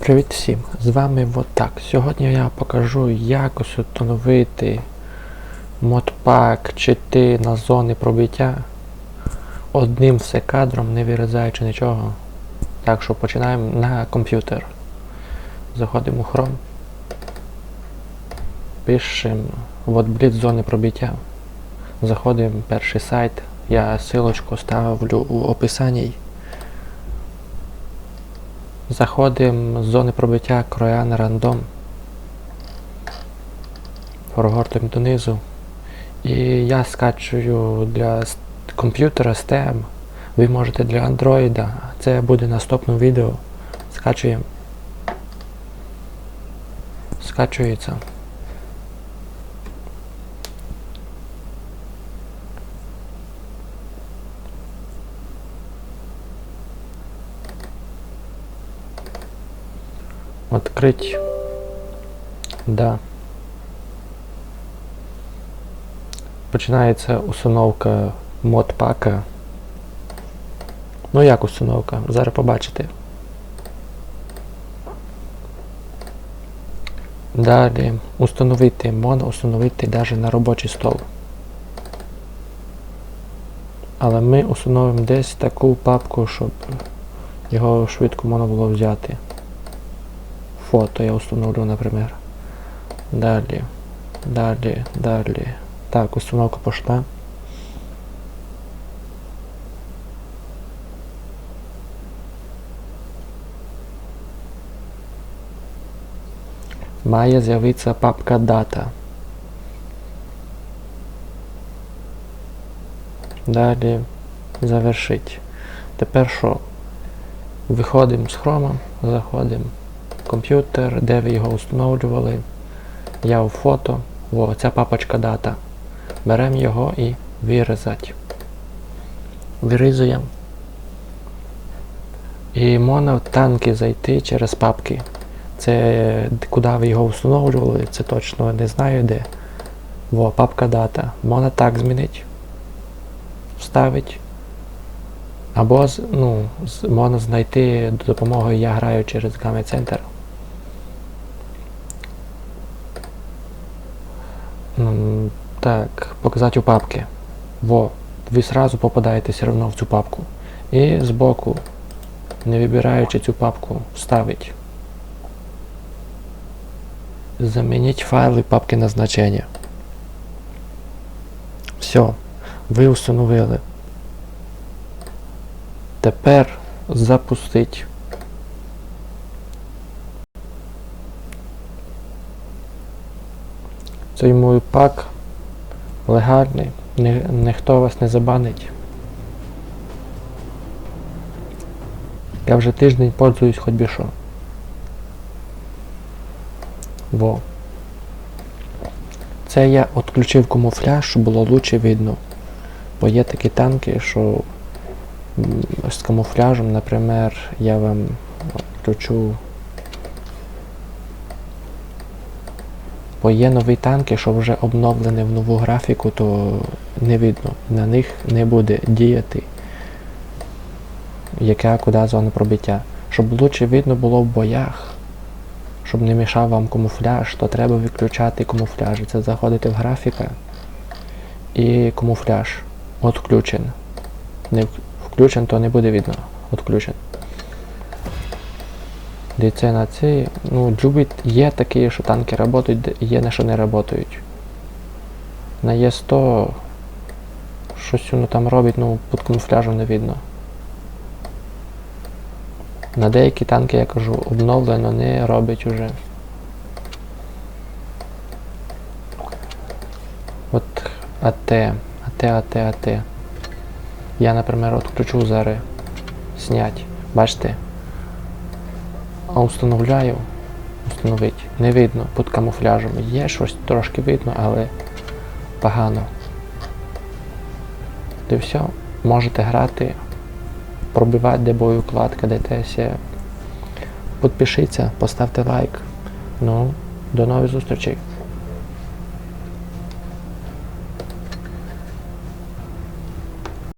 Привіт всім! З вами вот так. Сьогодні я покажу як установити модпак чити на зони пробиття одним все кадром, не вирізаючи нічого. Так що починаємо на комп'ютер. Заходимо у Chrome. Пишемо вот бліц зони пробиття. Заходимо в перший сайт. Я ссылочку ставлю у описанні. Заходимо з зони пробиття Кроян рандом. Прогортуємо донизу. І я скачую для комп'ютера STEM. Ви можете для Android. Це буде наступне відео. Скачуємо. Скачується. Открыть. Да. Починається установка модпака. Ну як установка? Зараз побачите. Далі установити, можна установити навіть на робочий стол. Але ми установимо десь таку папку, щоб його швидко можна було взяти. Фото я установлю, например. Далі. Далі, далі. Так, установка пошла. Має з'явитися папка дата. Далі завершить. Тепер що? Виходимо з хрома, заходимо комп'ютер, де ви його встановлювали. Я у фото. О, ця папочка дата. Беремо його і вирізати. Вирізуємо. І можна в танки зайти через папки. Це куди ви його встановлювали, це точно не знаю де. Во, папка дата. Можна так змінити. Вставити. Або ну, можна знайти до допомогою я граю через Game Center. Так, показати у папки. Во, ви сразу попадаєте все одно в цю папку. І збоку, не вибираючи цю папку, вставить. Замініть файли папки назначення. Все, ви установили. Тепер запустить. Цей мой пак легальний, Ні, ніхто вас не забанить. Я вже тиждень пользуюсь хоч би що. Во. Це я відключив камуфляж, щоб було лучше видно. Бо є такі танки, що з камуфляжем, наприклад, я вам включу. Бо є нові танки, що вже обновлені в нову графіку, то не видно. На них не буде діяти яка куди зона пробиття. Щоб лучше видно було в боях, щоб не мішав вам камуфляж, то треба виключати камуфляж. Це заходите в графіка і камуфляж відключен. Не включен, то не буде видно. Відключен. Дивіться на ці. Ну, любить, є такі, що танки працюють, є на що не працюють. На Є100 щось воно там робить, ну під камуфляжем не видно. На деякі танки, я кажу, обновлено не робить уже. От АТ, АТ, АТ, АТ. Я, наприклад, відключу зараз снять. Бачите? Установляю. Установить. Не видно під камуфляжем. Є щось трошки видно, але погано. І все. Можете грати пробивати, де боєукладка, де тесія. Підпишіться, поставте лайк. Ну, до нових зустрічей.